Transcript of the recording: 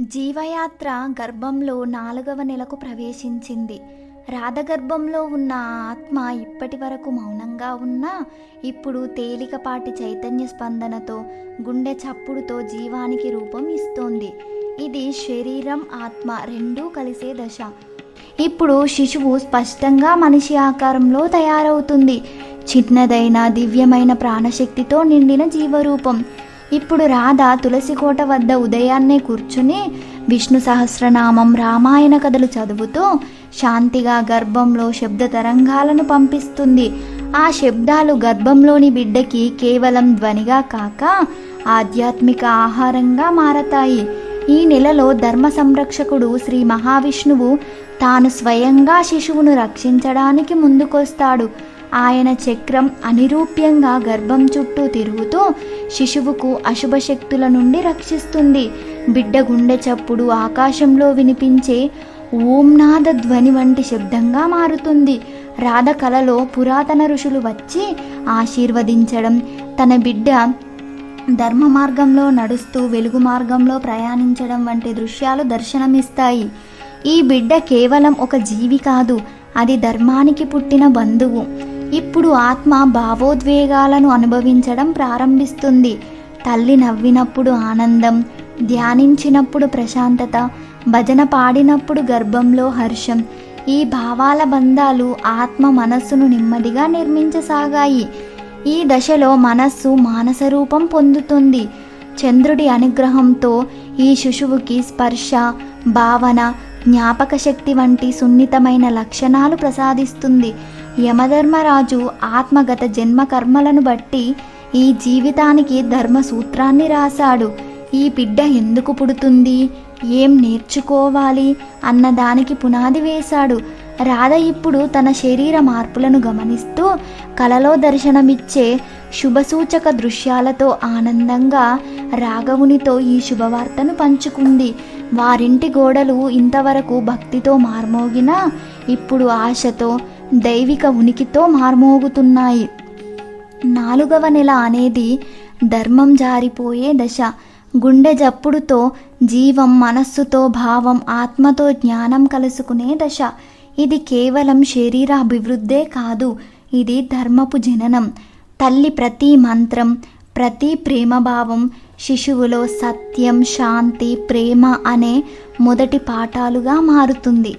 జీవయాత్ర గర్భంలో నాలుగవ నెలకు ప్రవేశించింది. రాధగర్భంలో ఉన్న ఆత్మ ఇప్పటి వరకు మౌనంగా ఉన్నా ఇప్పుడు తేలికపాటి చైతన్య స్పందనతో గుండె చప్పుడుతో జీవానికి రూపం ఇస్తోంది. ఇది శరీరం ఆత్మ రెండూ కలిసే దశ. ఇప్పుడు శిశువు స్పష్టంగా మనిషి ఆకారంలో తయారవుతుంది. చిన్నదైన దివ్యమైన ప్రాణశక్తితో నిండిన జీవరూపం. ఇప్పుడు రాధ తులసికోట వద్ద ఉదయాన్నే కూర్చుని విష్ణు సహస్రనామం రామాయణ కథలు చదువుతూ శాంతిగా గర్భంలో శబ్ద తరంగాలను పంపిస్తుంది. ఆ శబ్దాలు గర్భంలోని బిడ్డకి కేవలం ధ్వనిగా కాక ఆధ్యాత్మిక ఆహారంగా మారతాయి. ఈ నెలలో ధర్మ సంరక్షకుడు శ్రీ మహావిష్ణువు తాను స్వయంగా శిశువును రక్షించడానికి ముందుకొస్తాడు. ఆయన చక్రం అనిరూప్యంగా గర్భం చుట్టూ తిరుగుతూ శిశువుకు అశుభ శక్తుల నుండి రక్షిస్తుంది. బిడ్డ గుండె చప్పుడు ఆకాశంలో వినిపించే ఓంనాద ధ్వని వంటి శబ్దంగా మారుతుంది. రాధ కలలో పురాతన ఋషులు వచ్చి ఆశీర్వదించడం తన బిడ్డ ధర్మ మార్గంలో నడుస్తూ వెలుగు మార్గంలో ప్రయాణించడం వంటి దృశ్యాలు దర్శనమిస్తాయి. ఈ బిడ్డ కేవలం ఒక జీవి కాదు అది ధర్మానికి పుట్టిన బంధువు. ఇప్పుడు ఆత్మ భావోద్వేగాలను అనుభవించడం ప్రారంభిస్తుంది. తల్లి నవ్వినప్పుడు ఆనందం ధ్యానించినప్పుడు ప్రశాంతత భజన పాడినప్పుడు గర్భంలో హర్షం. ఈ భావాల బంధాలు ఆత్మ మనస్సును నెమ్మదిగా నిర్మించసాగాయి. ఈ దశలో మనస్సు మానస రూపం పొందుతుంది. చంద్రుడి అనుగ్రహంతో ఈ శిశువుకి స్పర్శ భావన జ్ఞాపక శక్తి వంటి సున్నితమైన లక్షణాలు ప్రసాదిస్తుంది. యమధర్మరాజు ఆత్మగత జన్మ కర్మలను బట్టి ఈ జీవితానికి ధర్మ సూత్రాన్ని రాశాడు. ఈ బిడ్డ ఎందుకు పుడుతుంది? ఏం నేర్చుకోవాలి? అన్నదానికి పునాది వేశాడు. రాధ ఇప్పుడు తన శరీర మార్పులను గమనిస్తూ కలలో దర్శనమిచ్చే శుభసూచక దృశ్యాలతో ఆనందంగా రాఘవునితో ఈ శుభవార్తను పంచుకుంది. వారింటి గోడలు ఇంతవరకు భక్తితో మార్మోగినా ఇప్పుడు ఆశతో దైవిక ఉనికితో మార్మోగుతున్నాయి. నాలుగవ నెల అనేది ధర్మం జారిపోయే దశ. గుండె జప్పుడుతో జీవం మనస్సుతో భావం ఆత్మతో జ్ఞానం కలుసుకునే దశ. ఇది కేవలం శరీర అభివృద్ధే కాదు ఇది ధర్మపు జననం. తల్లి ప్రతి మంత్రం ప్రతి ప్రేమభావం శిశువులో సత్యం శాంతి ప్రేమ అనే మొదటి పాఠాలుగా మారుతుంది.